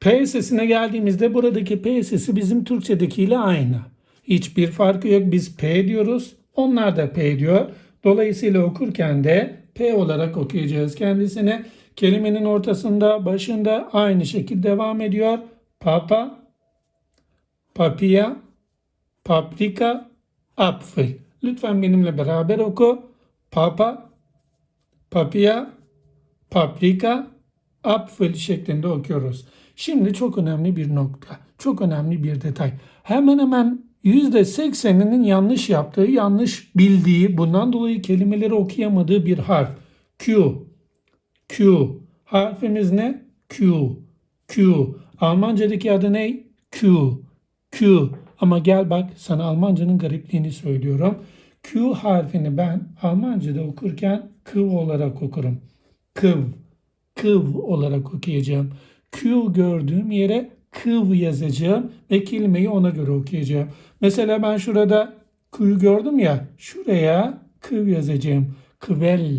P sesine geldiğimizde buradaki P sesi bizim Türkçedekiyle aynı. Hiçbir farkı yok. Biz P diyoruz. Onlar da P diyor. Dolayısıyla okurken de P olarak okuyacağız kendisine. Kelimenin ortasında, başında aynı şekilde devam ediyor. Papa, papia, paprika, apfel. Lütfen benimle beraber oku. Papa, papia, paprika, apfel şeklinde okuyoruz. Şimdi çok önemli bir nokta. Çok önemli bir detay. Hemen hemen %80'inin yanlış yaptığı, yanlış bildiği, bundan dolayı kelimeleri okuyamadığı bir harf. Q. Q. Harfimiz ne? Q. Q. Almancadaki adı ne? Q. Q. Ama gel bak sana Almancanın garipliğini söylüyorum. Q harfini ben Almancada okurken kıv olarak okurum. Kıv. Kıv olarak okuyacağım. Q gördüğüm yere kıv yazacağım ve kelimeyi ona göre okuyacağım. Mesela ben şurada Q'yu gördüm ya şuraya kıv yazacağım. Kıvel,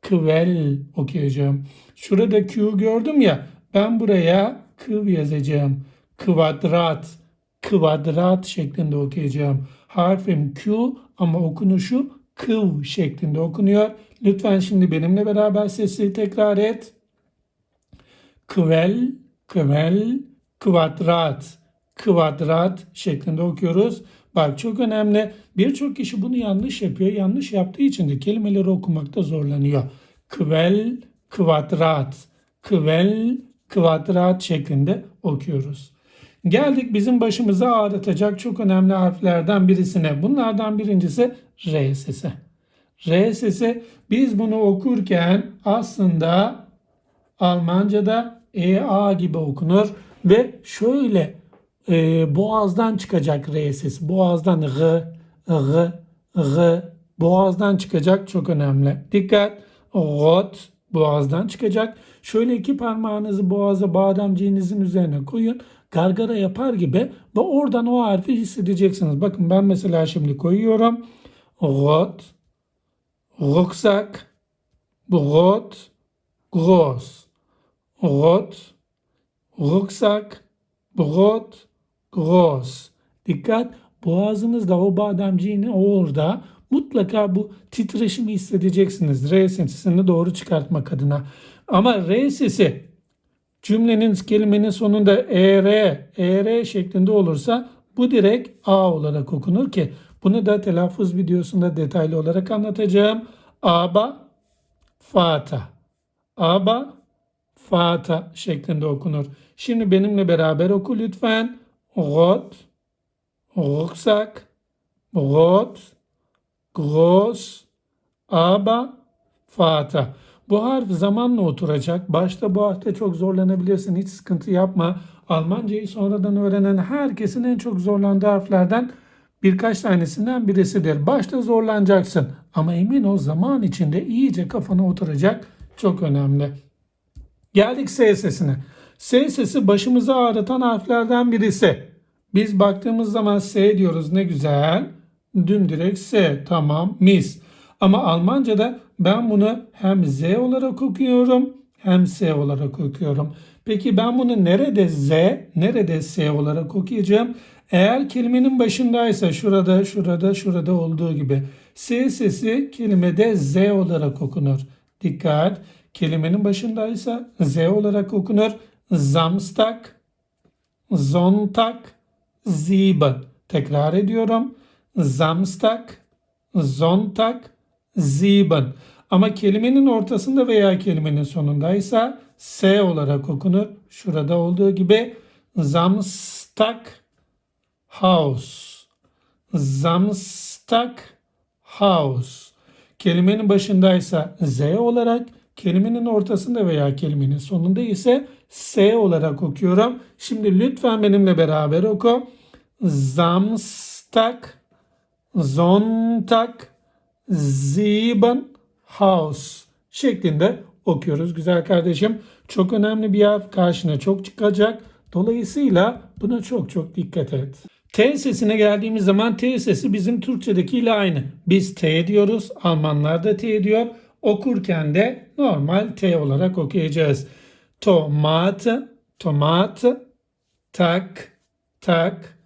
kıvel okuyacağım. Şurada Q gördüm ya ben buraya kıv yazacağım. Kvadrat, kvadrat şeklinde okuyacağım. Harfim Q ama okunuşu kıv şeklinde okunuyor. Lütfen şimdi benimle beraber sesli tekrar et. Kvel, kvel, kvadrat, kvadrat şeklinde okuyoruz. Bak çok önemli. Birçok kişi bunu yanlış yapıyor. Yanlış yaptığı için de kelimeleri okumakta zorlanıyor. Kvel, kvadrat, kvel, kvadrat şeklinde okuyoruz. Geldik bizim başımıza ağrıtacak çok önemli harflerden birisine. Bunlardan birincisi R sesi. R sesi biz bunu okurken aslında Almanca'da EA gibi okunur ve şöyle e, boğazdan çıkacak R sesi. Boğazdan G, G, G boğazdan çıkacak çok önemli. Dikkat. Rot boğazdan çıkacak. Şöyle iki parmağınızı boğaza bademciğinizin üzerine koyun. Gargara yapar gibi ve oradan o harfi hissedeceksiniz. Bakın ben mesela şimdi koyuyorum. Rot, rucksack, Brot, groß. Rot, Rucksack, Brot, groß. Dikkat boğazınızda o bademciğini orada mutlaka bu titreşimi hissedeceksiniz. R sesini doğru çıkartmak adına. Ama R sesi cümlenin kelimenin sonunda ER, ER şeklinde olursa bu direkt A olarak okunur ki bunu da telaffuz videosunda detaylı olarak anlatacağım. Aba, fata. Aba, fata şeklinde okunur. Şimdi benimle beraber oku lütfen. Rot, Rucksack, Brot, Groß, aber, Vater. Bu harf zamanla oturacak. Başta bu harfte çok zorlanabilirsin. Hiç sıkıntı yapma. Almancayı sonradan öğrenen herkesin en çok zorlandığı harflerden birkaç tanesinden birisidir. Başta zorlanacaksın ama emin ol zaman içinde iyice kafana oturacak. Çok önemli. Geldik S sesine. S sesi başımızı ağrıtan harflerden birisi. Biz baktığımız zaman S diyoruz ne güzel. Dümdirek S tamam mis. Ama Almanca'da ben bunu hem Z olarak okuyorum hem S olarak okuyorum. Peki ben bunu nerede Z, nerede S olarak okuyacağım? Eğer kelimenin başındaysa şurada, şurada, şurada olduğu gibi S sesi kelimede Z olarak okunur. Dikkat! Kelimenin başındaysa Z olarak okunur. Samstag, Sonntag, sieben. Tekrar ediyorum. Samstag, Sonntag, sieben. Ama kelimenin ortasında veya kelimenin sonundaysa S olarak okunur. Şurada olduğu gibi Samstag, Haus. Samstag, Haus. Kelimenin başındaysa Z olarak, kelimenin ortasında veya kelimenin sonunda ise S olarak okuyorum. Şimdi lütfen benimle beraber oku. Samstag, Sonntag, sieben, Haus şeklinde okuyoruz güzel kardeşim. Çok önemli bir harf karşına çok çıkacak. Dolayısıyla buna çok çok dikkat et. T sesine geldiğimiz zaman T sesi bizim Türkçedekiyle aynı. Biz T diyoruz, Almanlar da T diyor. Okurken de normal T olarak okuyacağız. Tomate, Tomate, tak, tak,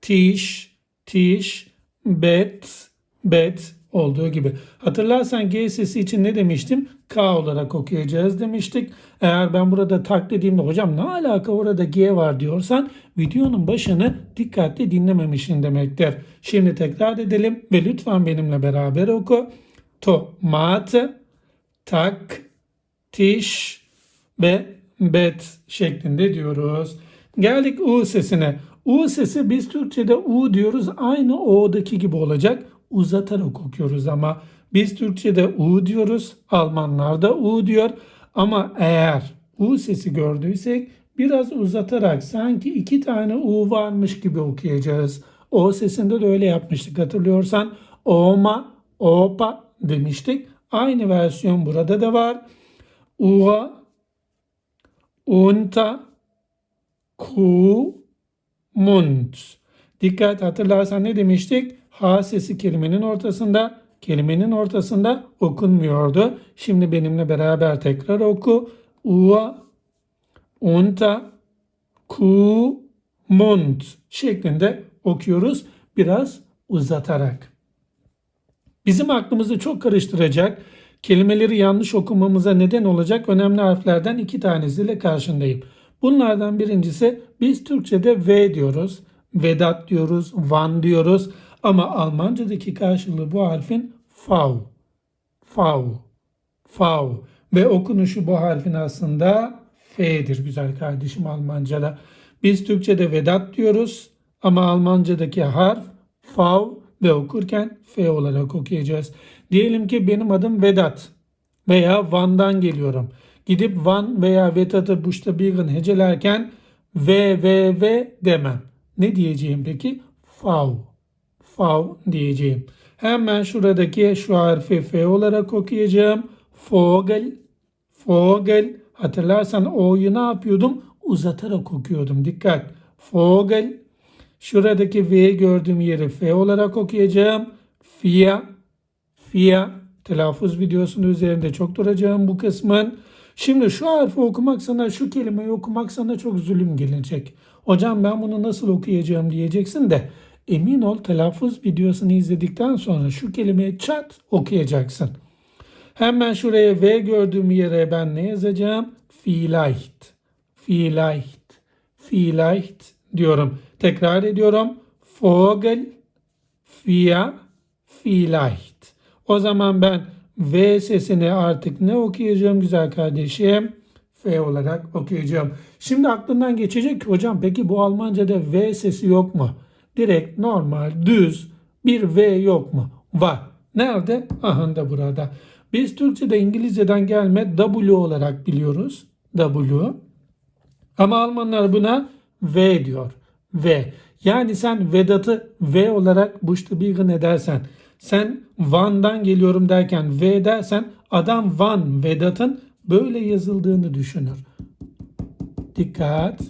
tiş, tiş, bet, bet olduğu gibi. Hatırlarsan G sesi için ne demiştim? K olarak okuyacağız demiştik. Eğer ben burada tak dediğimde hocam ne alaka orada G var diyorsan videonun başını dikkatli dinlememişsin demektir. Şimdi tekrar edelim ve lütfen benimle beraber oku. Tomate, tak, tiş ve bet şeklinde diyoruz. Geldik U sesine. U sesi biz Türkçe'de U diyoruz. Aynı O'daki gibi olacak. Uzatarak okuyoruz ama biz Türkçe'de U diyoruz. Almanlar da U diyor. Ama eğer U sesi gördüysek biraz uzatarak sanki iki tane U varmış gibi okuyacağız. O sesinde de öyle yapmıştık hatırlıyorsan. Oma, opa demiştik. Aynı versiyon burada da var. Ua, unta, ku, mund. Dikkat hatırlarsan ne demiştik? H sesi kelimenin ortasında, kelimenin ortasında okunmuyordu. Şimdi benimle beraber tekrar oku. Ua, unta, ku, mund şeklinde okuyoruz. Biraz uzatarak. Bizim aklımızı çok karıştıracak, kelimeleri yanlış okumamıza neden olacak önemli harflerden iki tanesiyle karşındayım. Bunlardan birincisi biz Türkçe'de V diyoruz, Vedat diyoruz, Van diyoruz ama Almanca'daki karşılığı bu harfin V. V. V. Ve okunuşu bu harfin aslında F'dir güzel kardeşim Almanca'da. Biz Türkçe'de Vedat diyoruz ama Almanca'daki harf V ve okurken F olarak okuyacağız. Diyelim ki benim adım Vedat veya Van'dan geliyorum. Gidip Van veya Vedat'ı Buchstabieren hecelerken V, V, V demem. Ne diyeceğim peki? Fav. Fav diyeceğim. Hemen şuradaki şu harfi F olarak okuyacağım. Vogel. Vogel. Hatırlarsan O'yu ne yapıyordum? Uzatarak okuyordum. Dikkat. Vogel. Şuradaki V gördüğüm yeri F olarak okuyacağım. Fia. Fia. Telaffuz videosunun üzerinde çok duracağım bu kısmın. Şimdi şu harfi okumak sana, şu kelimeyi okumak sana çok zulüm gelecek. Hocam ben bunu nasıl okuyacağım diyeceksin de emin ol telaffuz videosunu izledikten sonra şu kelimeyi çat okuyacaksın. Hemen şuraya V gördüğüm yere ben ne yazacağım? Vielleicht. Vielleicht. Vielleicht diyorum. Tekrar ediyorum. Vogel, Fia, Vielleicht. O zaman ben V sesini artık ne okuyacağım güzel kardeşim? F olarak okuyacağım. Şimdi aklından geçecek ki hocam peki bu Almanca'da V sesi yok mu? Direkt normal düz bir V yok mu? Var. Nerede? Aha da burada. Biz Türkçe'de İngilizceden gelme W olarak biliyoruz. W. Ama Almanlar buna V diyor. V. Yani sen Vedat'ı V olarak Buchstabieren edersen, sen Van'dan geliyorum derken V dersen adam Van Vedat'ın böyle yazıldığını düşünür. Dikkat.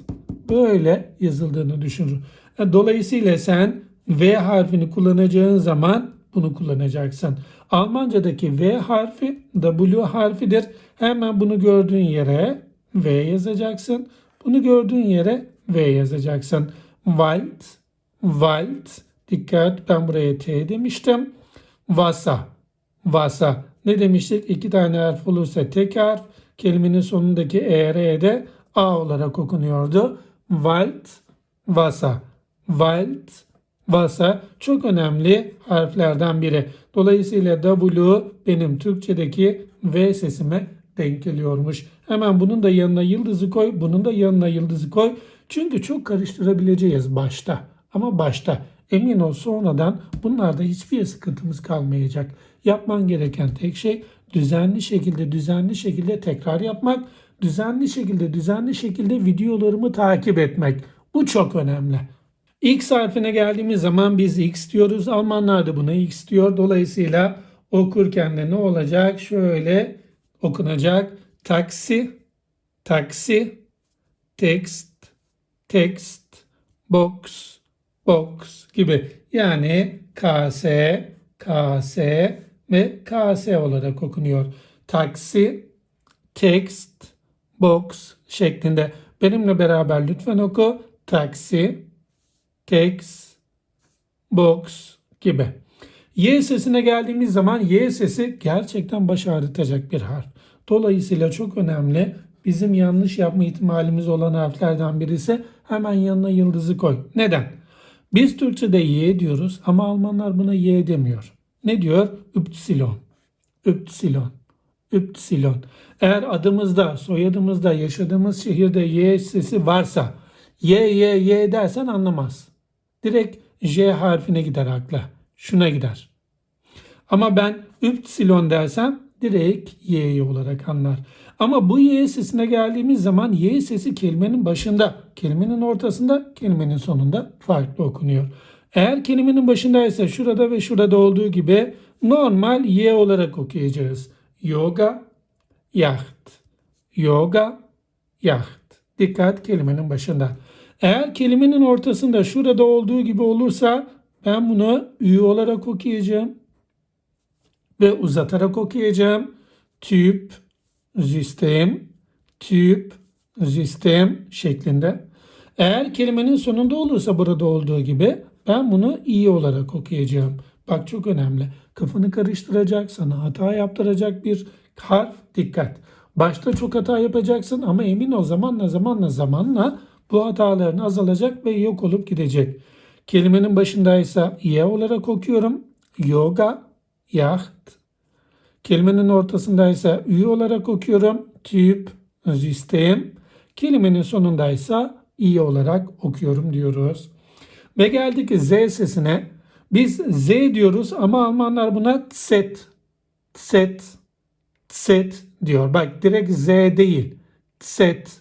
Böyle yazıldığını düşünür. E, Dolayısıyla sen V harfini kullanacağın zaman bunu kullanacaksın. Almancadaki V harfi W harfidir. Hemen bunu gördüğün yere V yazacaksın. Bunu gördüğün yere V yazacaksın. Wald, Wald. Dikkat ben buraya T demiştim. Wasser, Wasser. Ne demiştik? İki tane harf olursa tek harf. Kelimenin sonundaki ER'de A olarak okunuyordu. Wald, Wasser. Wald, Wasser çok önemli harflerden biri. Dolayısıyla W benim Türkçedeki V sesime denk geliyormuş. Hemen bunun da yanına yıldızı koy, bunun da yanına yıldızı koy. Çünkü çok karıştırabileceğiz başta. Ama başta emin ol sonradan bunlarda hiçbir sıkıntımız kalmayacak. Yapman gereken tek şey düzenli şekilde düzenli şekilde tekrar yapmak. Düzenli şekilde düzenli şekilde videolarımı takip etmek. Bu çok önemli. X harfine geldiğimiz zaman biz X diyoruz. Almanlar da buna X diyor. Dolayısıyla okurken de ne olacak? Şöyle okunacak. Taksi, taksi, text, text, box, box gibi. Yani KS, KS ve KS olarak okunuyor. Taksi, text, box şeklinde. Benimle beraber lütfen oku. Taksi, tax, box gibi. Y sesine geldiğimiz zaman Y sesi gerçekten baş ağrıtacak bir harf. Dolayısıyla çok önemli. Bizim yanlış yapma ihtimalimiz olan harflerden birisi hemen yanına yıldızı koy. Neden? Biz Türkçe'de Y diyoruz ama Almanlar buna Y demiyor. Ne diyor? Üpsilon. Üpsilon. Üpsilon. Eğer adımızda, soyadımızda, yaşadığımız şehirde Y sesi varsa Y, Y, Y dersen anlamaz. Direkt J harfine gider akla. Şuna gider. Ama ben üpsilon dersem direkt Y olarak anlar. Ama bu Y sesine geldiğimiz zaman Y sesi kelimenin başında, kelimenin ortasında, kelimenin sonunda farklı okunuyor. Eğer kelimenin başındaysa şurada ve şurada olduğu gibi normal Y olarak okuyacağız. Yoga, yacht. Yoga, yacht. Dikkat kelimenin başında. Eğer kelimenin ortasında şurada olduğu gibi olursa ben bunu Ü olarak okuyacağım ve uzatarak okuyacağım. Tüp, sistem, tüp, sistem şeklinde. Eğer kelimenin sonunda olursa burada olduğu gibi ben bunu iyi olarak okuyacağım. Bak çok önemli. Kafanı karıştıracak, sana hata yaptıracak bir harf dikkat. Başta çok hata yapacaksın ama emin ol zamanla zamanla zamanla bu hataların azalacak ve yok olup gidecek. Kelimenin başındaysa Y olarak okuyorum. Yoga, yacht. Kelimenin ortasındaysa Ü olarak okuyorum. Tüp, sistem. Kelimenin sonundaysa İ olarak okuyorum diyoruz. Ve geldik Z sesine. Biz Z diyoruz ama Almanlar buna set, set, set diyor. Bak direkt Z değil. Set,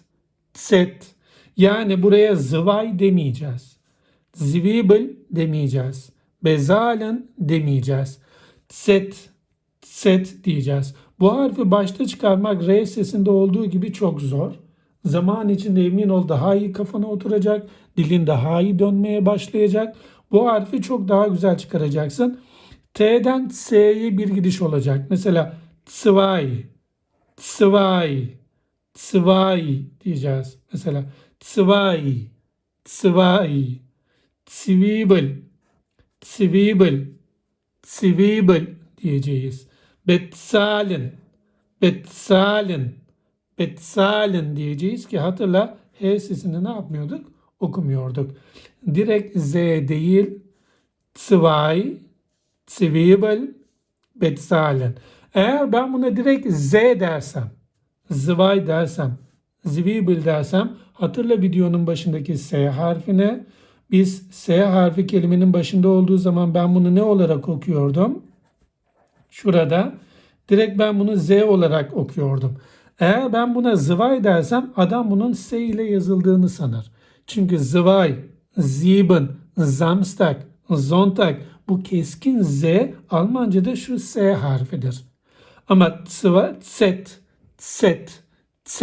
set. Yani buraya zıvay demeyeceğiz. Zwiebel demeyeceğiz. Bezalen demeyeceğiz. Set, set diyeceğiz. Bu harfi başta çıkarmak R sesinde olduğu gibi çok zor. Zaman içinde emin ol daha iyi kafana oturacak. Dilin daha iyi dönmeye başlayacak. Bu harfi çok daha güzel çıkaracaksın. T'den S'ye bir gidiş olacak. Mesela zwei, zwei, zwei diyeceğiz. Mesela zwei, zwei, Zwiebel, Zwiebel, Zwiebel diyeceğiz. Betzahlen, Betzahlen, Betzahlen diyeceğiz ki hatırla H sesini ne yapmıyorduk? Okumuyorduk. Direkt Z değil, Zwei, Zwiebel, Betzahlen. Eğer ben buna direkt Z dersem, Zwei dersem, Zwiebel dersem hatırla videonun başındaki S harfine biz S harfi kelimenin başında olduğu zaman ben bunu ne olarak okuyordum? Şurada direkt ben bunu Z olarak okuyordum. Eğer ben buna zıvay dersem adam bunun S ile yazıldığını sanır. Çünkü zıvay, sieben, Samstag, Sonntag bu keskin Z Almanca'da şu S harfidir. Ama zwa, Z, Z, Z,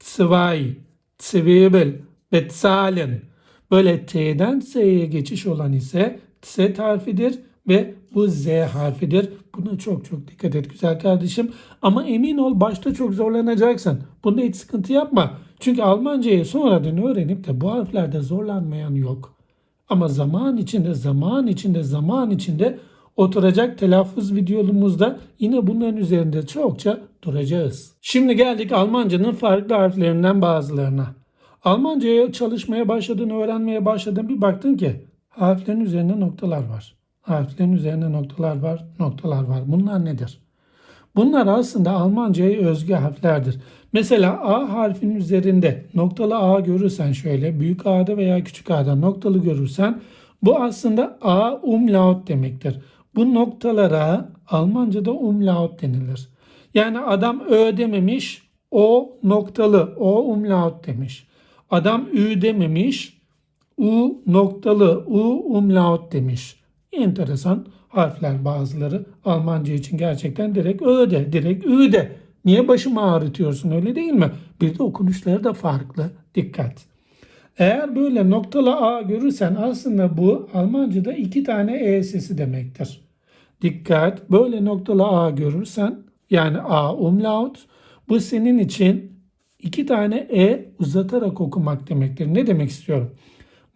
zwei, Zwiebel, bezahlen böyle T'den S'ye geçiş olan ise Z harfidir ve bu Z harfidir. Buna çok çok dikkat et güzel kardeşim. Ama emin ol başta çok zorlanacaksın. Bunda hiç sıkıntı yapma. Çünkü Almancayı sonradan öğrenip de bu harflerde zorlanmayan yok. Ama zaman içinde, zaman içinde, zaman içinde oturacak telaffuz videomuzda yine bunların üzerinde çokça duracağız. Şimdi geldik Almancanın farklı harflerinden bazılarına. Almanca'ya çalışmaya başladın, öğrenmeye başladın bir baktın ki harflerin üzerinde noktalar var. Harflerin üzerinde noktalar var, noktalar var. Bunlar nedir? Bunlar aslında Almanca'ya özgü harflerdir. Mesela A harfinin üzerinde noktalı A görürsen şöyle büyük A'da veya küçük A'da noktalı görürsen bu aslında A umlaut demektir. Bu noktalara Almanca'da umlaut denilir. Yani adam Ö dememiş, O noktalı, O umlaut demiş. Adam Ü dememiş, U noktalı, U umlaut demiş. Enteresan harfler bazıları Almanca için gerçekten direkt Ö'de, direkt Ü'de. Niye başımı ağrıtıyorsun öyle değil mi? Bir de okunuşları da farklı. Dikkat. Eğer böyle noktalı A görürsen aslında bu Almanca'da iki tane E sesi demektir. Dikkat. Böyle noktalı A görürsen yani A umlaut bu senin için iki tane E uzatarak okumak demektir. Ne demek istiyorum?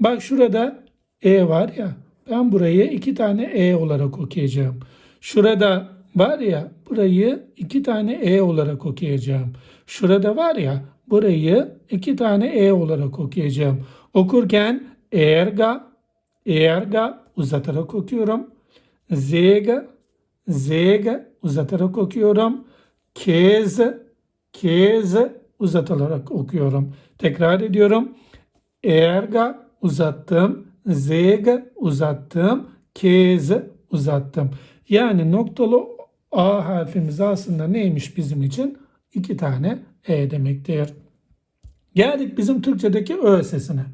Bak şurada E var ya. Ben burayı iki tane E olarak okuyacağım. Şurada var ya burayı iki tane E olarak okuyacağım. Şurada var ya burayı iki tane E olarak okuyacağım. Okurken erga, erga uzatarak okuyorum. Zega, zega uzatarak okuyorum. Kez, kez uzatarak okuyorum. Tekrar ediyorum. Erga uzattım. Zega uzattım. Kez uzattım. Yani noktalı A harfimiz aslında neymiş bizim için? İki tane E demektir. Geldik bizim Türkçedeki Ö sesine.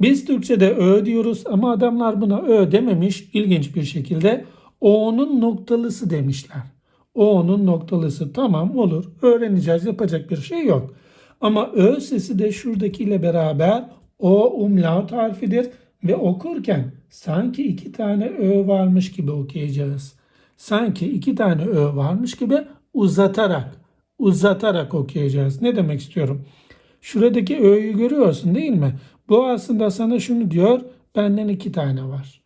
Biz Türkçede Ö diyoruz ama adamlar buna Ö dememiş ilginç bir şekilde. O'nun noktalısı demişler. O'nun noktalısı tamam olur öğreneceğiz yapacak bir şey yok. Ama Ö sesi de şuradakiyle beraber O umlaut harfidir ve okurken sanki iki tane Ö varmış gibi okuyacağız. Sanki iki tane Ö varmış gibi uzatarak, uzatarak okuyacağız. Ne demek istiyorum? Şuradaki Ö'yü görüyorsun değil mi? Bu aslında sana şunu diyor, benden iki tane var.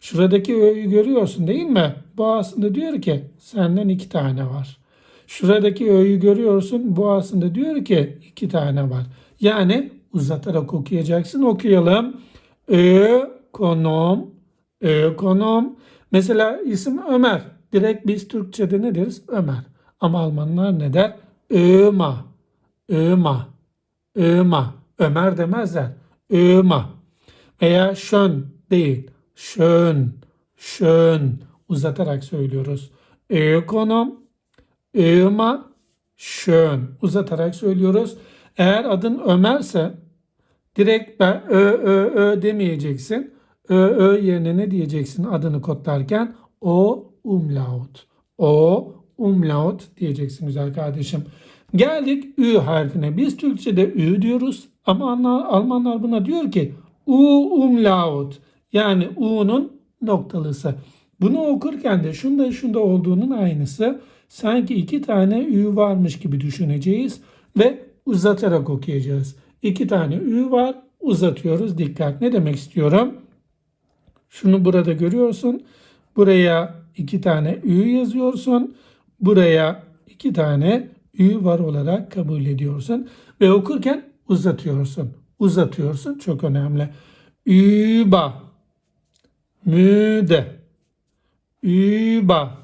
Şuradaki Ö'yü görüyorsun değil mi? Bu aslında diyor ki senden iki tane var. Şuradaki Ö'yü görüyorsun. Bu aslında diyor ki iki tane var. Yani uzatarak okuyacaksın. Okuyalım. Ekonom, ekonom. Mesela isim Ömer. Direkt biz Türkçe'de ne deriz? Ömer. Ama Almanlar ne der? Öma, Öma, Öma. Ömer demezler. Öma. Veya şön değil. Şön, şön. Uzatarak söylüyoruz. Ekonom, Öma, şön. Uzatarak söylüyoruz. Eğer adın Ömerse direkt ben ö ö ö demeyeceksin. Ö ö yerine ne diyeceksin adını kodlarken? O umlaut. O umlaut diyeceksin güzel kardeşim. Geldik Ü harfine. Biz Türkçe'de Ü diyoruz ama Alman- Almanlar buna diyor ki U umlaut. Yani U'nun noktalısı. Bunu okurken de şunda şunda olduğunun aynısı. Sanki iki tane Ü varmış gibi düşüneceğiz ve uzatarak okuyacağız. İki tane Ü var uzatıyoruz. Dikkat ne demek istiyorum? Şunu burada görüyorsun. Buraya iki tane Ü yazıyorsun. Buraya iki tane Ü var olarak kabul ediyorsun. Ve okurken uzatıyorsun. Uzatıyorsun. Çok önemli. Üba. Müde. Üba.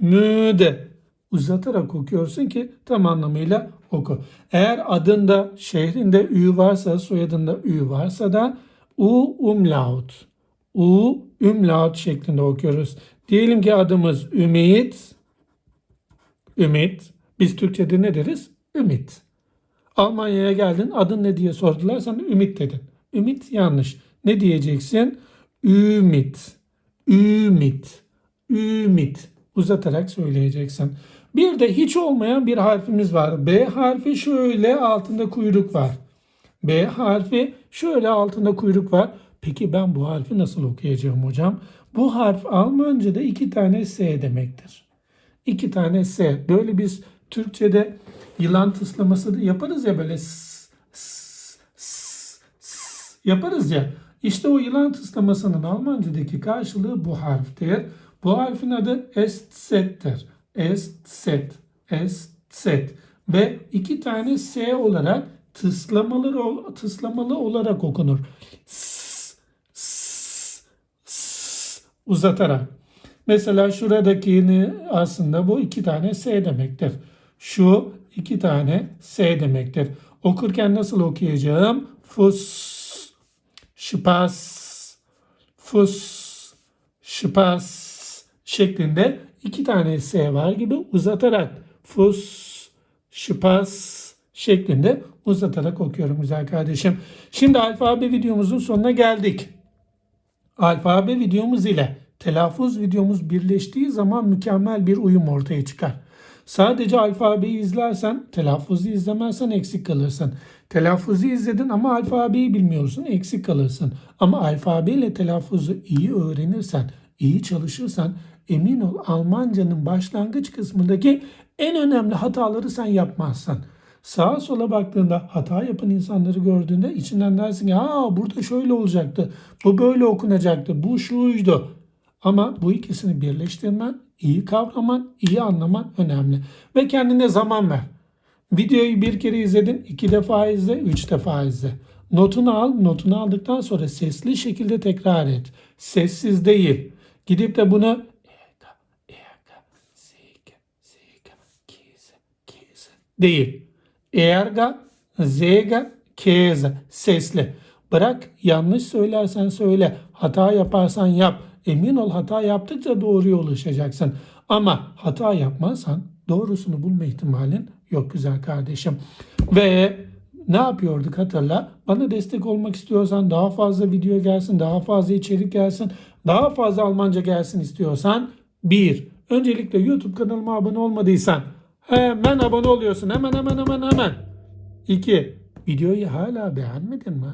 Müde. Uzatarak okuyorsun ki tam anlamıyla oku. Eğer adında, şehrinde Ü varsa, soyadında Ü varsa da U umlaut. U umlaut şeklinde okuyoruz. Diyelim ki adımız Ümit. Ümit. Biz Türkçe'de ne deriz? Ümit. Almanya'ya geldin adın ne diye sordular sana Ümit dedin. Ümit yanlış. Ne diyeceksin? Ümit. Ümit. Ümit. Uzatarak söyleyeceksin. Bir de hiç olmayan bir harfimiz var. B harfi şöyle altında kuyruk var. B harfi şöyle altında kuyruk var. Peki ben bu harfi nasıl okuyacağım hocam? Bu harf Almanca'da iki tane S demektir. İki tane S. Böyle biz Türkçe'de yılan tıslaması yaparız ya böyle yaparız ya. İşte o yılan tıslamasının Almanca'daki karşılığı bu harftir. Bu harfin adı Estset'tir. Estset. Estset. Ve iki tane S olarak tıslamalı, tıslamalı olarak okunur. S, s, s, uzatarak. Mesela şuradakini aslında bu iki tane S demektir. Şu iki tane S demektir. Okurken nasıl okuyacağım? Fus, şıpas, fus, şıpas şeklinde iki tane S var gibi uzatarak fus, şıpas şeklinde uzatarak okuyorum güzel kardeşim. Şimdi alfabe videomuzun sonuna geldik. Alfabe videomuz ile telaffuz videomuz birleştiği zaman mükemmel bir uyum ortaya çıkar. Sadece alfabeyi izlersen, telaffuzu izlemezsen eksik kalırsın. Telaffuzu izledin ama alfabeyi bilmiyorsun, eksik kalırsın. Ama alfabeyle telaffuzu iyi öğrenirsen, iyi çalışırsan emin ol Almancanın başlangıç kısmındaki en önemli hataları sen yapmazsın. Sağa sola baktığında hata yapan insanları gördüğünde içinden dersin ki Aa, burada şöyle olacaktı. Bu böyle okunacaktı. Bu şuydu. Ama bu ikisini birleştirmen, iyi kavraman, iyi anlaman önemli. Ve kendine zaman ver. Videoyu bir kere izledin, iki defa izle, üç defa izle. Notunu al, notunu aldıktan sonra sesli şekilde tekrar et. Sessiz değil. Gidip de bunu değil. Erga, zega, keze, sesli. Bırak yanlış söylersen söyle, hata yaparsan yap. Emin ol hata yaptıkça doğruya ulaşacaksın. Ama hata yapmazsan doğrusunu bulma ihtimalin yok güzel kardeşim. Ve ne yapıyorduk hatırla. Bana destek olmak istiyorsan daha fazla video gelsin, daha fazla içerik gelsin, daha fazla Almanca gelsin istiyorsan 1. Öncelikle YouTube kanalıma abone olmadıysan hemen abone oluyorsun. Hemen hemen hemen hemen. 2. Videoyu hala beğenmedin mi?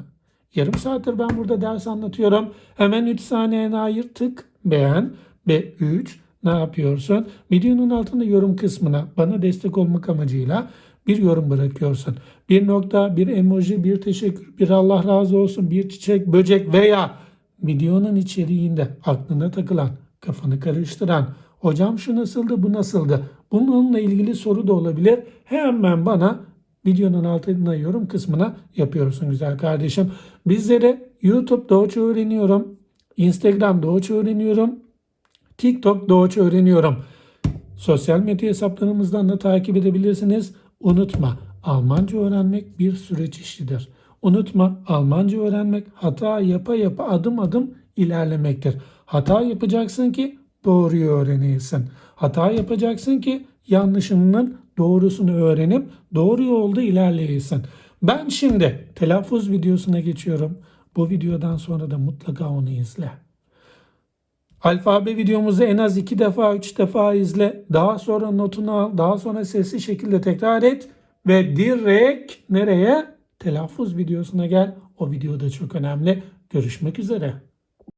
Yarım saattir ben burada ders anlatıyorum. Hemen 3 saniyene ayır tık beğen. Ve 3 ne yapıyorsun? Videonun altında yorum kısmına bana destek olmak amacıyla bir yorum bırakıyorsun. Bir nokta, bir emoji, bir teşekkür, bir Allah razı olsun, bir çiçek, böcek veya videonun içeriğinde aklına takılan, kafanı karıştıran, hocam şu nasıldı, bu nasıldı? Bununla ilgili soru da olabilir. Hemen bana videonun altına yorum kısmına yapıyorsun güzel kardeşim. Bizlere YouTube Doğuç öğreniyorum. Instagram Doğuç öğreniyorum. TikTok Doğuç öğreniyorum. Sosyal medya hesaplarımızdan da takip edebilirsiniz. Unutma Almanca öğrenmek bir süreç işidir. Unutma Almanca öğrenmek hata yapa yapa adım adım ilerlemektir. Hata yapacaksın ki doğruyu öğrenesin. Hata yapacaksın ki yanlışının doğrusunu öğrenip doğru yolda ilerleyesin. Ben şimdi telaffuz videosuna geçiyorum. Bu videodan sonra da mutlaka onu izle. Alfabe videomuzu en az iki defa, üç defa izle. Daha sonra notunu al. Daha sonra sesli şekilde tekrar et. Ve direkt nereye? Telaffuz videosuna gel. O video da çok önemli. Görüşmek üzere.